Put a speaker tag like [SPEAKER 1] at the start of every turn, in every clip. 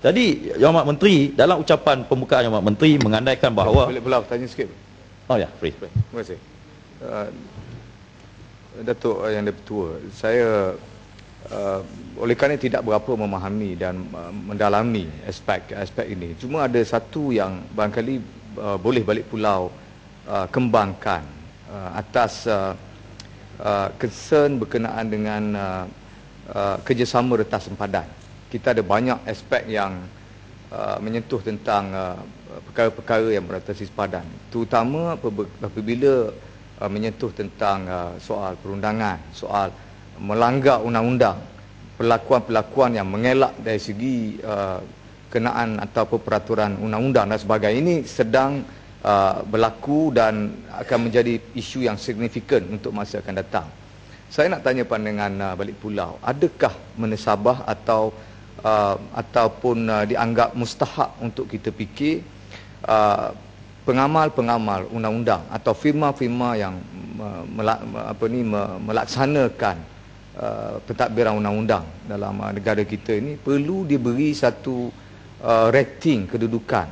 [SPEAKER 1] Jadi Yang Amat Menteri dalam ucapan pembukaan Yang Amat Menteri mengandaikan bahawa
[SPEAKER 2] Boleh pula tanya sikit.
[SPEAKER 1] Oh ya, free.
[SPEAKER 2] Terima kasih. Uh, Datuk Yang Lebih Tua, saya uh, oleh kerana tidak berapa memahami dan uh, mendalami aspek-aspek ini. Cuma ada satu yang barangkali uh, boleh balik pulau uh, kembangkan uh, atas uh, uh, concern berkenaan dengan uh, uh, kerjasama retas sempadan. Kita ada banyak aspek yang uh, menyentuh tentang uh, perkara-perkara yang beratasi sempadan. Terutama apabila uh, menyentuh tentang uh, soal perundangan, soal melanggar undang-undang, perlakuan-perlakuan yang mengelak dari segi uh, kenaan atau peraturan undang-undang dan sebagainya ini sedang uh, berlaku dan akan menjadi isu yang signifikan untuk masa akan datang. Saya nak tanya pandangan uh, balik pulau, adakah menesabah atau uh, ataupun uh, dianggap mustahak untuk kita fikir uh, pengamal-pengamal undang-undang atau firma-firma yang uh, melak, apa ni melaksanakan uh, pentadbiran undang-undang dalam uh, negara kita ini perlu diberi satu uh, rating kedudukan.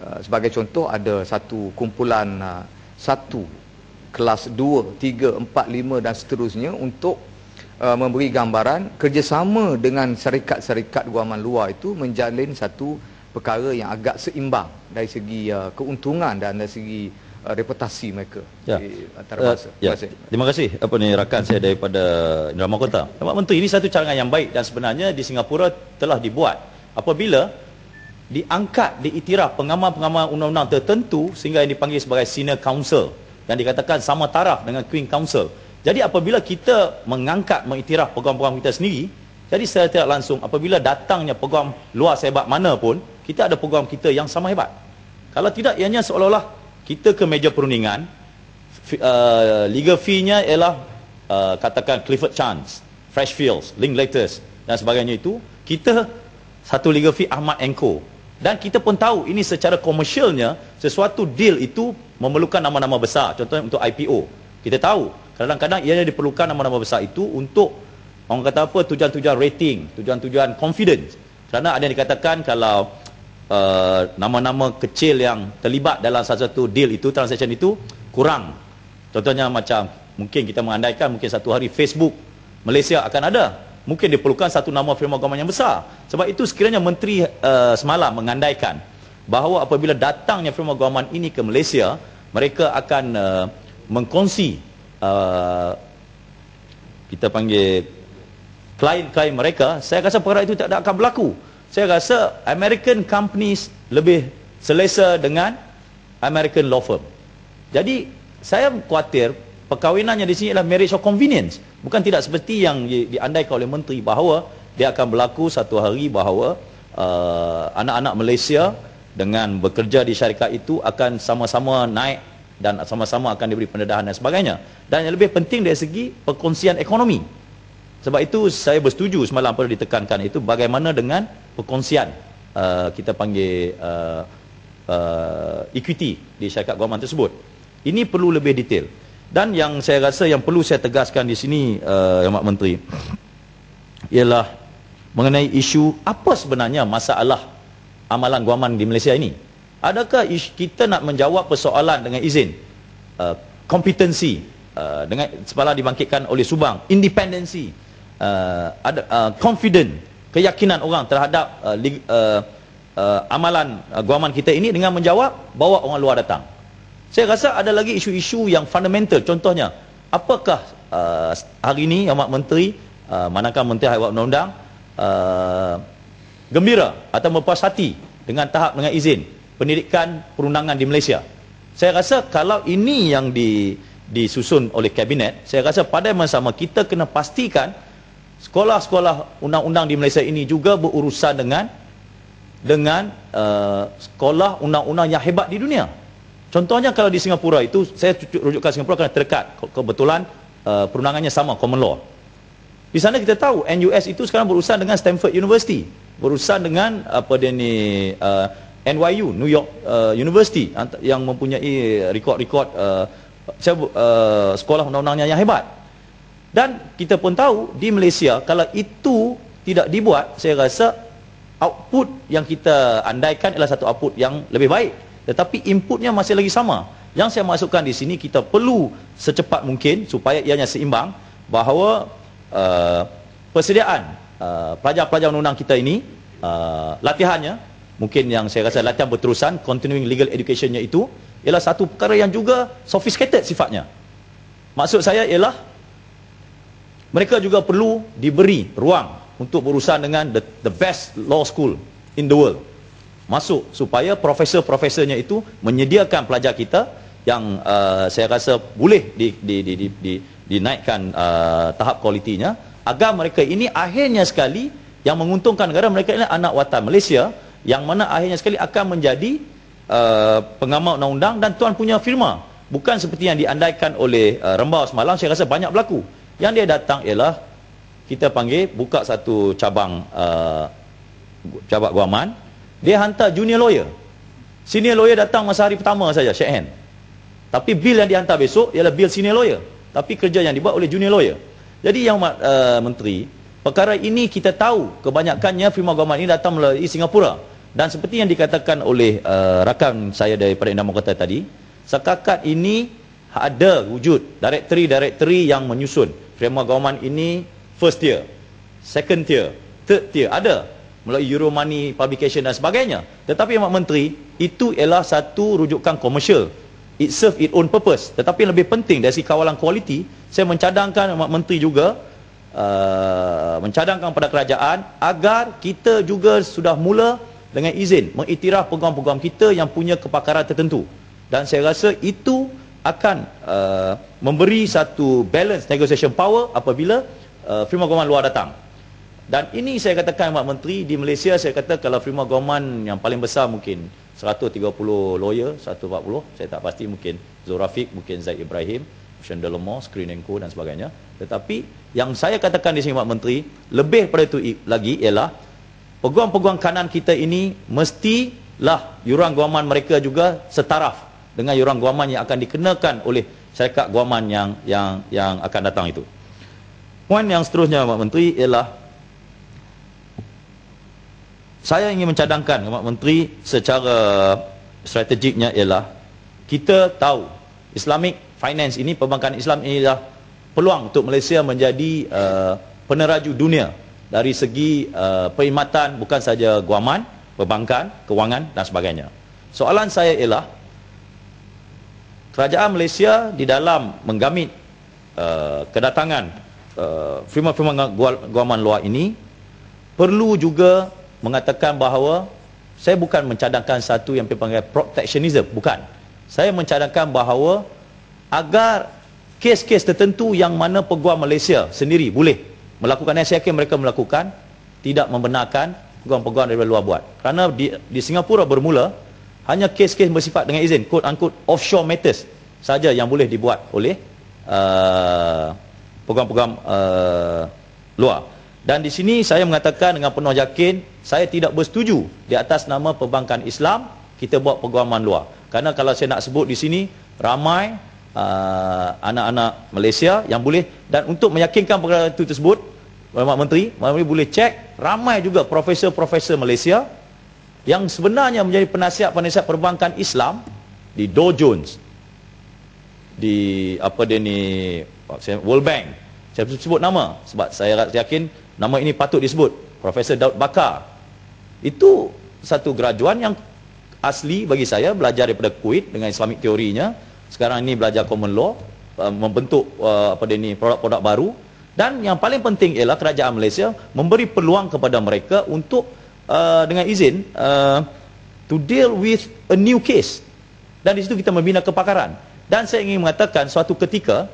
[SPEAKER 2] Uh, sebagai contoh ada satu kumpulan uh, satu kelas 2, 3, 4, 5 dan seterusnya untuk uh, memberi gambaran kerjasama dengan syarikat-syarikat guaman luar itu menjalin satu perkara yang agak seimbang dari segi uh, keuntungan dan dari segi uh, reputasi mereka
[SPEAKER 1] ya.
[SPEAKER 2] di antarabangsa.
[SPEAKER 1] Uh, ya. Terima kasih. Terima kasih apa ni rakan saya daripada Indra Mahkota. Pak Menteri ini satu carangan yang baik dan sebenarnya di Singapura telah dibuat apabila diangkat diiktiraf pengamal-pengamal undang-undang tertentu sehingga yang dipanggil sebagai senior counsel yang dikatakan sama taraf dengan queen counsel jadi apabila kita mengangkat mengiktiraf peguam-peguam kita sendiri, jadi secara tidak langsung apabila datangnya peguam luar sehebat mana pun, kita ada peguam kita yang sama hebat. Kalau tidak ianya seolah-olah kita ke meja perundingan, uh, legal fee-nya ialah uh, katakan Clifford Chance, Freshfields, Linklaters dan sebagainya itu, kita satu legal fee Ahmad Enko. Dan kita pun tahu ini secara komersialnya sesuatu deal itu memerlukan nama-nama besar contohnya untuk IPO. Kita tahu Kadang-kadang ia diperlukan nama-nama besar itu untuk orang kata apa tujuan-tujuan rating, tujuan-tujuan confidence. Kerana ada yang dikatakan kalau uh, nama-nama kecil yang terlibat dalam salah satu deal itu, transaction itu kurang. Contohnya macam mungkin kita mengandaikan mungkin satu hari Facebook Malaysia akan ada. Mungkin diperlukan satu nama firma government yang besar. Sebab itu sekiranya menteri uh, semalam mengandaikan bahawa apabila datangnya firma government ini ke Malaysia, mereka akan uh, mengkongsi uh, kita panggil klien-klien mereka, saya rasa perkara itu tak akan berlaku. Saya rasa American companies lebih selesa dengan American law firm. Jadi, saya khawatir perkahwinannya di sini adalah marriage of convenience. Bukan tidak seperti yang diandaikan oleh menteri bahawa dia akan berlaku satu hari bahawa uh, anak-anak Malaysia dengan bekerja di syarikat itu akan sama-sama naik dan sama-sama akan diberi pendedahan dan sebagainya. Dan yang lebih penting dari segi perkongsian ekonomi. Sebab itu saya bersetuju semalam perlu ditekankan itu bagaimana dengan perkongsian uh, kita panggil uh, uh, equity di syarikat guaman tersebut. Ini perlu lebih detail. Dan yang saya rasa yang perlu saya tegaskan di sini uh, Yang Mak Menteri ialah mengenai isu apa sebenarnya masalah amalan guaman di Malaysia ini. Adakah kita nak menjawab persoalan dengan izin? Uh, kompetensi uh, dengan semalam dibangkitkan oleh Subang. Independensi uh, ada uh, confident keyakinan orang terhadap uh, uh, uh, amalan uh, guaman kita ini dengan menjawab bawa orang luar datang. Saya rasa ada lagi isu-isu yang fundamental. Contohnya apakah uh, hari ini Amat Menteri uh, manakah Menteri Haiwan Undang-Undang uh, gembira atau berpuas hati dengan tahap dengan izin pendidikan perundangan di Malaysia. Saya rasa kalau ini yang di, disusun oleh kabinet, saya rasa pada masa sama kita kena pastikan sekolah-sekolah undang-undang di Malaysia ini juga berurusan dengan dengan uh, sekolah undang-undang yang hebat di dunia. Contohnya kalau di Singapura itu, saya rujukkan Singapura kerana terdekat. Kebetulan uh, perundangannya sama, common law. Di sana kita tahu NUS itu sekarang berurusan dengan Stanford University. Berurusan dengan apa dia ni uh, NYU New York uh, University yang mempunyai rekod-rekod uh, uh, sekolah undang-undangnya yang hebat. Dan kita pun tahu di Malaysia kalau itu tidak dibuat saya rasa output yang kita andaikan adalah satu output yang lebih baik. Tetapi inputnya masih lagi sama. Yang saya masukkan di sini kita perlu secepat mungkin supaya ianya seimbang bahawa uh, persediaan uh, pelajar-pelajar undang-undang kita ini uh, latihannya mungkin yang saya rasa latihan berterusan continuing legal educationnya itu ialah satu perkara yang juga sophisticated sifatnya. Maksud saya ialah mereka juga perlu diberi ruang untuk berurusan dengan the, the best law school in the world. Masuk supaya profesor-profesornya itu menyediakan pelajar kita yang uh, saya rasa boleh di, di, di, di, di, dinaikkan uh, tahap kualitinya agar mereka ini akhirnya sekali yang menguntungkan negara mereka ini anak watan Malaysia yang mana akhirnya sekali akan menjadi uh, pengamal undang-undang dan tuan punya firma. Bukan seperti yang diandaikan oleh uh, Rembau semalam saya rasa banyak berlaku. Yang dia datang ialah kita panggil buka satu cabang uh, cabang guaman. Dia hantar junior lawyer. Senior lawyer datang masa hari pertama saja shake hand tapi bil yang dihantar besok ialah bil senior lawyer. Tapi kerja yang dibuat oleh junior lawyer. Jadi yang uh, menteri perkara ini kita tahu kebanyakannya firma guaman ini datang melalui Singapura dan seperti yang dikatakan oleh uh, rakan saya daripada Indah Kota tadi sekakat ini ada wujud directory-directory yang menyusun firma guaman ini first tier, second tier, third tier ada melalui Euro Money Publication dan sebagainya. Tetapi Mak Menteri itu ialah satu rujukan komersial. It serve its own purpose. Tetapi yang lebih penting dari segi kawalan kualiti, saya mencadangkan Mak Menteri juga uh, mencadangkan pada kerajaan agar kita juga sudah mula dengan izin mengiktiraf peguam-peguam kita yang punya kepakaran tertentu. Dan saya rasa itu akan uh, memberi satu balance negotiation power apabila uh, firma guaman luar datang. Dan ini saya katakan Mak Menteri di Malaysia saya kata kalau firma guaman yang paling besar mungkin 130 lawyer, 140, saya tak pasti mungkin Zorafik, mungkin Zaid Ibrahim, Sean Delamore, Screen dan sebagainya. Tetapi yang saya katakan di sini Mak Menteri, lebih pada itu lagi ialah peguam-peguam kanan kita ini mestilah yuran guaman mereka juga setaraf dengan yuran guaman yang akan dikenakan oleh syarikat guaman yang yang yang akan datang itu. Poin yang seterusnya Pak Menteri ialah saya ingin mencadangkan Pak Menteri secara strategiknya ialah kita tahu Islamic finance ini perbankan Islam ini adalah peluang untuk Malaysia menjadi uh, peneraju dunia dari segi uh, perkhidmatan bukan saja guaman, perbankan, kewangan dan sebagainya. Soalan saya ialah kerajaan Malaysia di dalam menggamit uh, kedatangan Uh, firma-firma guaman luar ini perlu juga mengatakan bahawa saya bukan mencadangkan satu yang dipanggil protectionism bukan saya mencadangkan bahawa agar kes-kes tertentu yang mana peguam Malaysia sendiri boleh melakukan yang saya yakin mereka melakukan tidak membenarkan peguam-peguam dari luar buat kerana di, di Singapura bermula hanya kes-kes bersifat dengan izin quote unquote offshore matters saja yang boleh dibuat oleh uh, program-program uh, luar. Dan di sini saya mengatakan dengan penuh yakin, saya tidak bersetuju di atas nama perbankan Islam, kita buat programan luar. Karena kalau saya nak sebut di sini, ramai uh, anak-anak Malaysia yang boleh, dan untuk meyakinkan perkara itu tersebut, Pak Menteri, Pak Menteri boleh cek, ramai juga profesor-profesor Malaysia yang sebenarnya menjadi penasihat-penasihat perbankan Islam di Dow Jones, di apa dia ni World Bank. Saya sebut nama sebab saya yakin nama ini patut disebut. Profesor Daud Bakar. Itu satu graduan yang asli bagi saya belajar daripada Kuwait dengan Islamic teorinya sekarang ini belajar common law uh, membentuk uh, apa dia ni produk-produk baru dan yang paling penting ialah kerajaan Malaysia memberi peluang kepada mereka untuk uh, dengan izin uh, to deal with a new case. Dan di situ kita membina kepakaran. Dan saya ingin mengatakan suatu ketika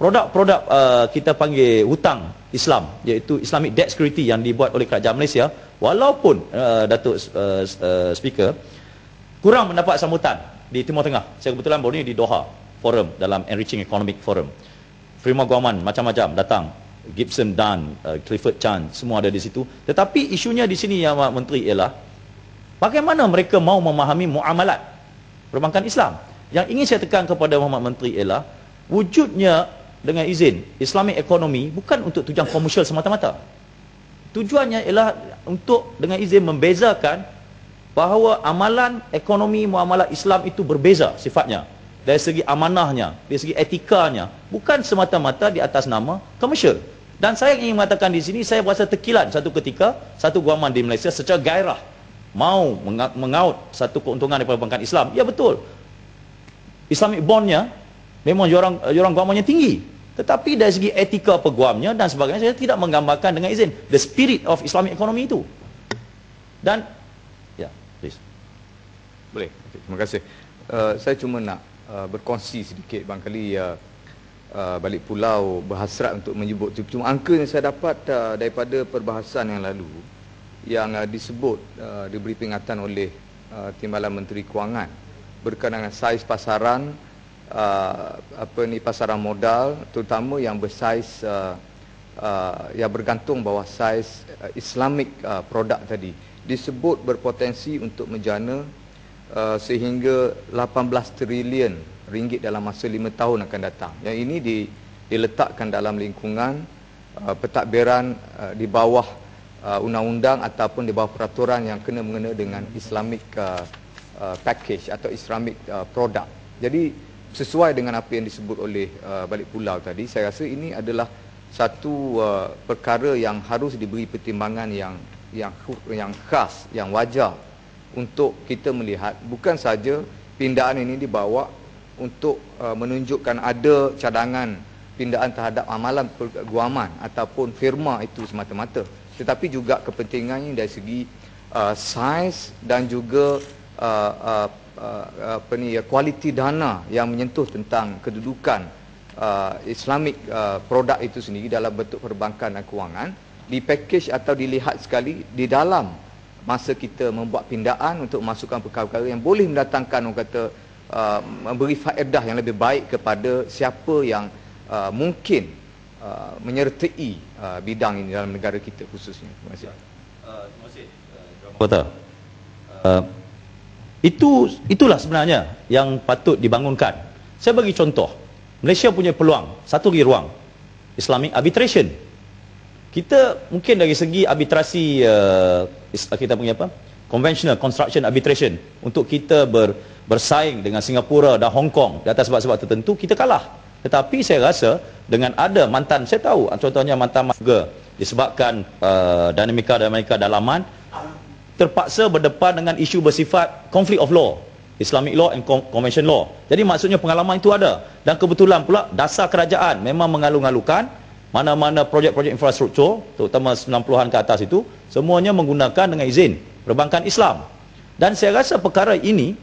[SPEAKER 1] produk-produk uh, kita panggil hutang Islam iaitu Islamic Debt Security yang dibuat oleh kerajaan Malaysia walaupun uh, Datuk uh, uh, Speaker kurang mendapat sambutan di Timur Tengah. Saya kebetulan baru ni di Doha forum dalam Enriching Economic Forum firma guaman macam-macam datang. Gibson Dunn, uh, Clifford Chan semua ada di situ. Tetapi isunya di sini yang Menteri ialah bagaimana mereka mau memahami muamalat perbankan Islam. Yang ingin saya tekan kepada Muhammad Menteri ialah wujudnya dengan izin Islamic economy bukan untuk tujuan komersial semata-mata. tujuannya ialah untuk dengan izin membezakan bahawa amalan ekonomi muamalah Islam itu berbeza sifatnya dari segi amanahnya, dari segi etikanya bukan semata-mata di atas nama komersial. Dan saya ingin mengatakan di sini saya berasa terkilat satu ketika satu guaman di Malaysia secara gairah mau mengaut satu keuntungan daripada perbankan Islam. Ya betul. Islamic bondnya memang orang orang guamannya tinggi. Tetapi dari segi etika peguamnya dan sebagainya saya tidak menggambarkan dengan izin the spirit of Islamic economy itu. Dan
[SPEAKER 2] ya please. Boleh. Okay, terima kasih. Uh, saya cuma nak uh, berkongsi sedikit barangkali uh, Uh, balik pulau berhasrat untuk menyebut cuma angka yang saya dapat uh, daripada perbahasan yang lalu yang uh, disebut uh, diberi peringatan oleh uh, Timbalan Menteri Kewangan berkaitan dengan saiz pasaran uh, apa ni pasaran modal terutama yang bersaiz uh, uh, yang bergantung bawah saiz uh, Islamic uh, produk tadi. Disebut berpotensi untuk menjana uh, sehingga 18 trilion ringgit dalam masa lima tahun akan datang. Yang ini di, diletakkan dalam lingkungan uh, pentadbiran uh, di bawah uh, undang-undang ataupun di bawah peraturan yang kena mengena dengan Islamic uh, uh, package atau Islamic uh, product. Jadi sesuai dengan apa yang disebut oleh uh, Balik Pulau tadi, saya rasa ini adalah satu uh, perkara yang harus diberi pertimbangan yang yang yang khas, yang wajar untuk kita melihat. Bukan saja pindaan ini dibawa untuk uh, menunjukkan ada cadangan pindaan terhadap amalan guaman ataupun firma itu semata-mata. Tetapi juga kepentingannya dari segi uh, saiz dan juga uh, uh, uh, apa ni kualiti dana yang menyentuh tentang kedudukan uh, Islamic uh, produk itu sendiri dalam bentuk perbankan dan kewangan di package atau dilihat sekali di dalam masa kita membuat pindaan untuk masukkan perkara-perkara yang boleh mendatangkan orang kata uh, memberi faedah yang lebih baik kepada siapa yang uh, mungkin uh, menyertai uh, bidang ini dalam negara kita khususnya. Terima kasih. Uh, terima kasih.
[SPEAKER 1] Uh, uh, itu itulah sebenarnya yang patut dibangunkan. Saya bagi contoh. Malaysia punya peluang satu lagi ruang Islamic arbitration. Kita mungkin dari segi arbitrasi uh, kita punya apa? Conventional construction arbitration. Untuk kita ber bersaing dengan Singapura dan Hong Kong di atas sebab-sebab tertentu kita kalah. Tetapi saya rasa dengan ada mantan saya tahu contohnya mantan juga disebabkan uh, dinamika-dinamika dalaman terpaksa berdepan dengan isu bersifat conflict of law Islamic law and convention law. Jadi maksudnya pengalaman itu ada. Dan kebetulan pula dasar kerajaan memang mengalu-alukan mana-mana projek-projek infrastruktur terutama 90-an ke atas itu semuanya menggunakan dengan izin perbankan Islam. Dan saya rasa perkara ini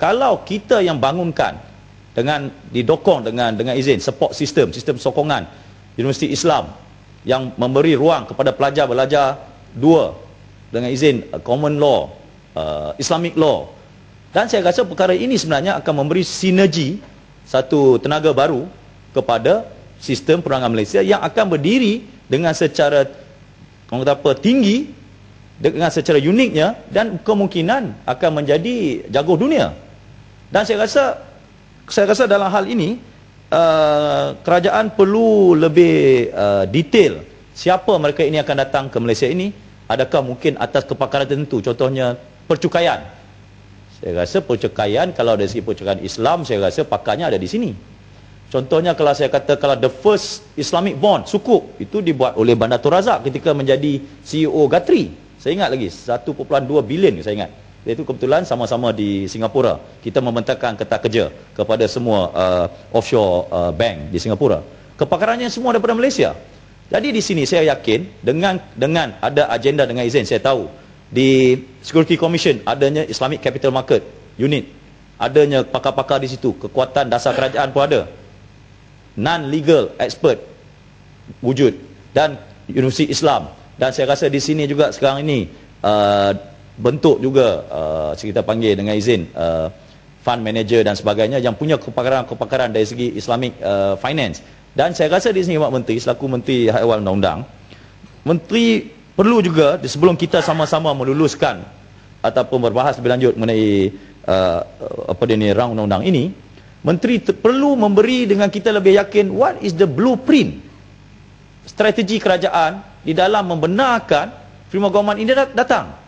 [SPEAKER 1] kalau kita yang bangunkan dengan didokong dengan dengan izin support system sistem sokongan Universiti Islam yang memberi ruang kepada pelajar belajar dua dengan izin uh, common law uh, Islamic law. Dan saya rasa perkara ini sebenarnya akan memberi sinergi satu tenaga baru kepada sistem perangan Malaysia yang akan berdiri dengan secara orang kata apa tinggi dengan secara uniknya dan kemungkinan akan menjadi jago dunia. Dan saya rasa saya rasa dalam hal ini uh, kerajaan perlu lebih uh, detail siapa mereka ini akan datang ke Malaysia ini adakah mungkin atas kepakaran tertentu. Contohnya percukaian. Saya rasa percukaian kalau dari segi percukaian Islam saya rasa pakarnya ada di sini contohnya kalau saya kata kalau the first Islamic bond sukup itu dibuat oleh Bandar Razak ketika menjadi CEO Gatri saya ingat lagi 1.2 bilion saya ingat Iaitu kebetulan sama-sama di Singapura. Kita membentangkan ketak kerja kepada semua uh, offshore uh, bank di Singapura. Kepakarannya semua daripada Malaysia. Jadi di sini saya yakin dengan dengan ada agenda dengan izin saya tahu di Security Commission adanya Islamic Capital Market Unit. Adanya pakar-pakar di situ, kekuatan dasar kerajaan pun ada. Non legal expert wujud dan Universiti Islam. Dan saya rasa di sini juga sekarang ini uh, bentuk juga uh, kita panggil dengan izin uh, fund manager dan sebagainya yang punya kepakaran-kepakaran dari segi Islamic uh, finance. Dan saya rasa di sini Pak Menteri selaku Menteri Hak Ehwal Undang-Undang Menteri perlu juga sebelum kita sama-sama meluluskan ataupun berbahas lebih lanjut mengenai uh, apa dia ni rang undang-undang ini Menteri perlu memberi dengan kita lebih yakin what is the blueprint. Strategi kerajaan di dalam membenarkan Prima Goman ini datang